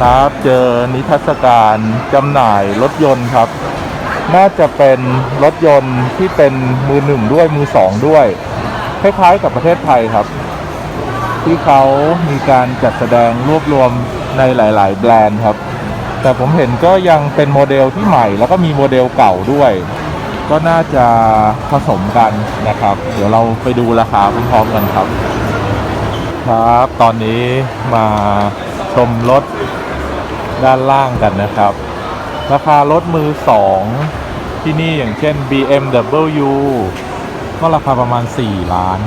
ครับเจอนิทรรศการจำหน่ายรถยนต์ครับ น่าจะเป็นรถยนต์ที่เป็นมือหนึ่งด้วยมือสองด้วย คล้ายๆกับประเทศไทยครับ ที่เขามีการจัดแสดงรวบรวมในหลายๆ แบรนด์ครับ แต่ผมเห็นก็ยังเป็นโมเดลที่ใหม่ แล้วก็มีโมเดลเก่าด้วย ก็น่าจะผสมกันนะครับ เดี๋ยวเราไปดูราคาพร้อมๆกันครับ ครับ ตอนนี้มาชมรถ ด้านล่างกันนะครับ ราคารถมือสองที่นี่อย่างเช่น BMW ก็ราคาประมาณ 4 ล้าน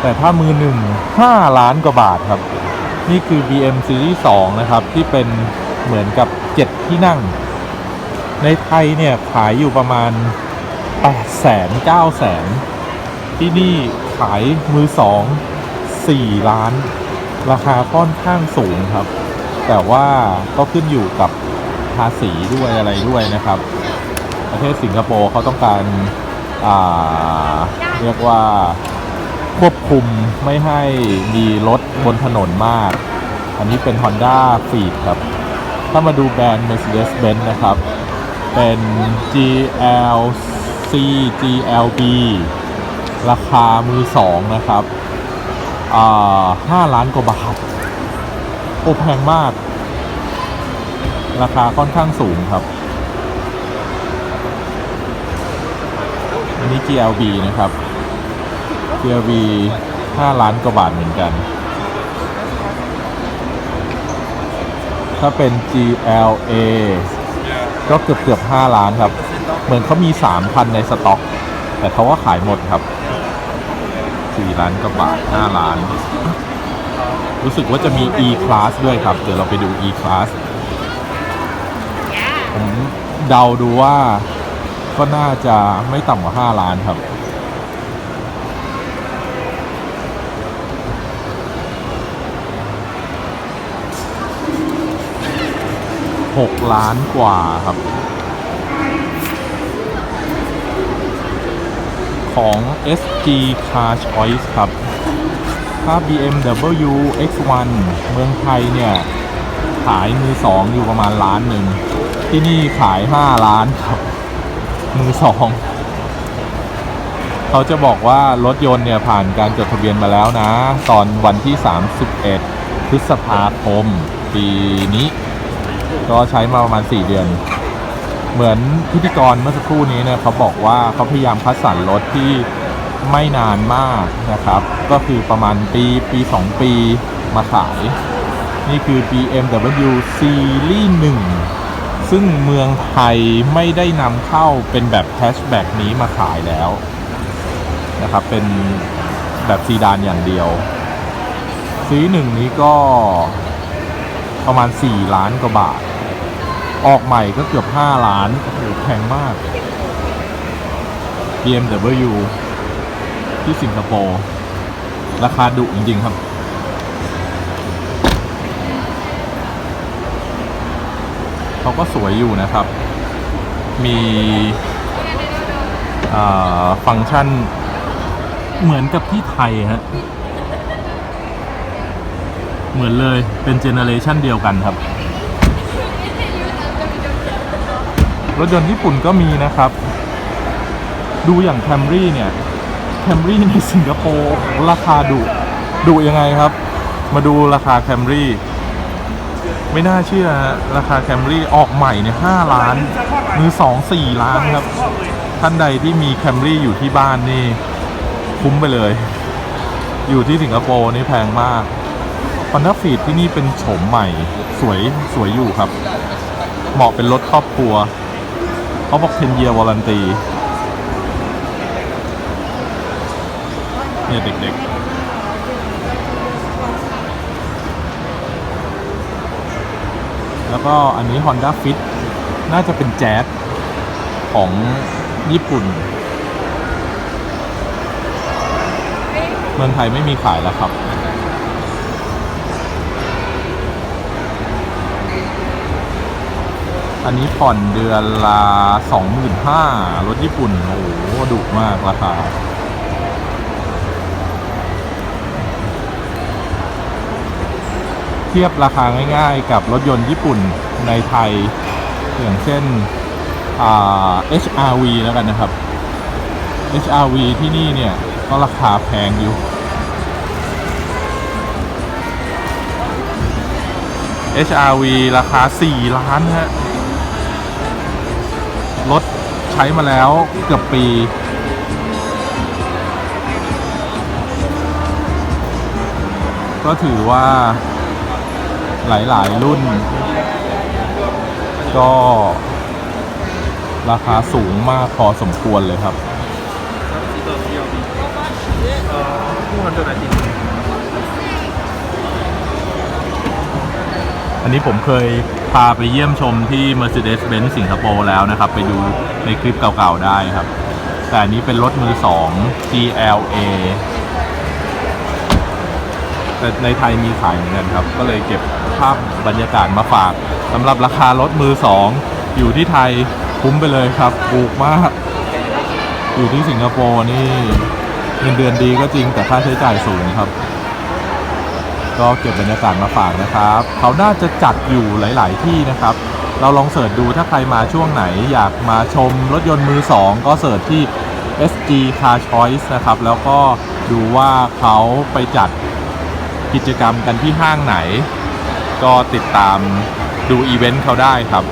แต่ถ้ามือหนึ่ง5ล้านกว่าบาทครับ นี่คือ BM Series 2 นะครับ ที่เป็นเหมือนกับ 7 ที่นั่ง ในไทยเนี่ยขายอยู่ประมาณ8 0 0 0 0 9 0 0 0 0ที่นี่ขายมือ 2 4 ล้าน ราคาค่อนข้างสูงครับ แต่ว่าก็ขึ้นอยู่กับภาษีด้วยอะไรด้วยนะครับ ประเทศสิงคโปร์เขาต้องการเรียกว่าควบคุมไม่ให้มีรถบนถนนมาก อันนี้เป็น Honda f e e d ครับ ถ้ามาดูแบรนด์ Mercedes-Benz นะครับ เป็น GLC GLB ราคามือสองนะครับห้าล้านกว่าบาท โอ้แพงมาก ราคาค่อนข้างสูงครับ อันนี้ GLB นะครับ GLB 5 ล้านกว่าบาทเหมือนกัน ถ้าเป็น GLA ก็เกือบเกือบ5ล้านครับ เหมือนเขามี 3,000 ในสต็อก แต่เขาว่าขายหมดครับ 4 ล้านกว่าบาท 5 ล้าน รู้สึกว่าจะมี E class ด้วยครับ เดี๋ยวเราไปดู E class ผมเดาดูว่า ก็น่าจะไม่ต่ำกว่า 5 ล้านครับ 6 ล้านกว่าครับ ของ SG Car Choice ครับ ถ้า BMW X1 เมืองไทยเนี่ย ขายมือสองอยู่ประมาณล้านหนึ่ง ที่นี่ขาย 5 ล้านครับ มือสองเขาจะบอกว่ารถยนต์เนี่ยผ่านการจดทะเบียนมาแล้วนะ ตอนวันที่ 31 พฤษภาคม ปีนี้ ก็ใช้มาประมาณ 4 เดือน เหมือนพิธีกรเมื่อสักครู่นี้เนี่ยเขาบอกว่าเขาพยายามคัดสรรรถที่ ไม่นานมากนะครับ ก็คือประมาณปีปี 2 ปีมาขาย นี่คือ BMW Series 1 ซึ่งเมืองไทยไม่ได้นำเข้าเป็นแบบแฮชแบ็กนี้มาขายแล้วนะครับ เป็นแบบซีดานอย่างเดียว ซีหนึ่งนี้ก็ประมาณ 4 ล้านกว่าบาท ออกใหม่ก็เกือบ 5 ล้านโอ้โหแพงมาก BMW ที่สิงคโปร์ ราคาดุจริง ๆ ครับ เขาก็สวยอยู่นะครับ มีฟังก์ชันเหมือนกับที่ไทยฮะ เหมือนเลยเป็นเจเนอเรชันเดียวกันครับ รถยนต์ญี่ปุ่นก็มีนะครับ ดูอย่างแคมรี่เนี่ย แคมรี่ในสิงคโปร์ราคาดุดุยังไงครับ มาดูราคาแคมรี่ไม่น่าเชื่อฮะราคาแคมรี่ออกใหม่เนี่ยห้าล้าน มือสองสี่ล้านครับ ท่านใดที่มีแคมรี่อยู่ที่บ้านนี่ คุ้มไปเลย อยู่ที่สิงคโปร์นี่แพงมาก Honda f e e d ที่นี่เป็นโฉมใหม่ สวยสวยอยู่ครับ เหมาะเป็นรถครอบครัว เขาบอก10 year warranty เนี่ เนี่ยเด็กๆ แล้วก็อันนี้ Honda Fit น่าจะเป็นแจ๊สของญี่ปุ่น เมืองไทยไม่มีขายแล้วครับ อันนี้ผ่อนเดือนละสองหมื่นห้ารถญี่ปุ่น โอ้โหดุมากราคา ทียบราคาง่ายๆ กับรถยนต์ญี่ปุ่นในไทย อย่างเช่นอ่า HRV แล้วกันนะครับ HRV ที่นี่เนี่ย ก็ราคาแพงอยู่ HRV ราคา 4 ล้านฮะ รถใช้มาแล้วเกือบปีก็ถือว่า หลาย ๆ รุ่น ก็ ราคาสูงมากพอสมควรเลยครับ อันนี้ผมเคยพาไปเยี่ยมชมที่ Mercedes-Benz สิงคโปร์แล้วนะครับ ไปดูในคลิปเก่า ๆ ได้ครับ แต่อันนี้เป็นรถมือ 2 GLA แต่ในไทยมีขายเหมือนกันครับ ก็เลยเก็บ ภาพบรรยากาศมาฝากสำหรับราคารถมือ2อยู่ที่ไทยคุ้มไปเลยครับถูกมาก อยู่ที่สิงคโปร์นี่เงินเดือนดีก็จริงแต่ค่าใช้จ่ายสูงครับ ก็เก็บบรรยากาศมาฝากนะครับ เขาน่าจะจัดอยู่หลาย ๆ ที่นะครับ เราลองเสิร์ชดูถ้าใครมาช่วงไหนอยากมาชมรถยนต์มือ2ก็เสิร์ชที่ SG Car Choice นะครับ แล้วก็ดูว่าเขาไปจัดกิจกรรมกันที่ห้างไหน ก็ติดตามดูอีเวนต์เขาได้ครับ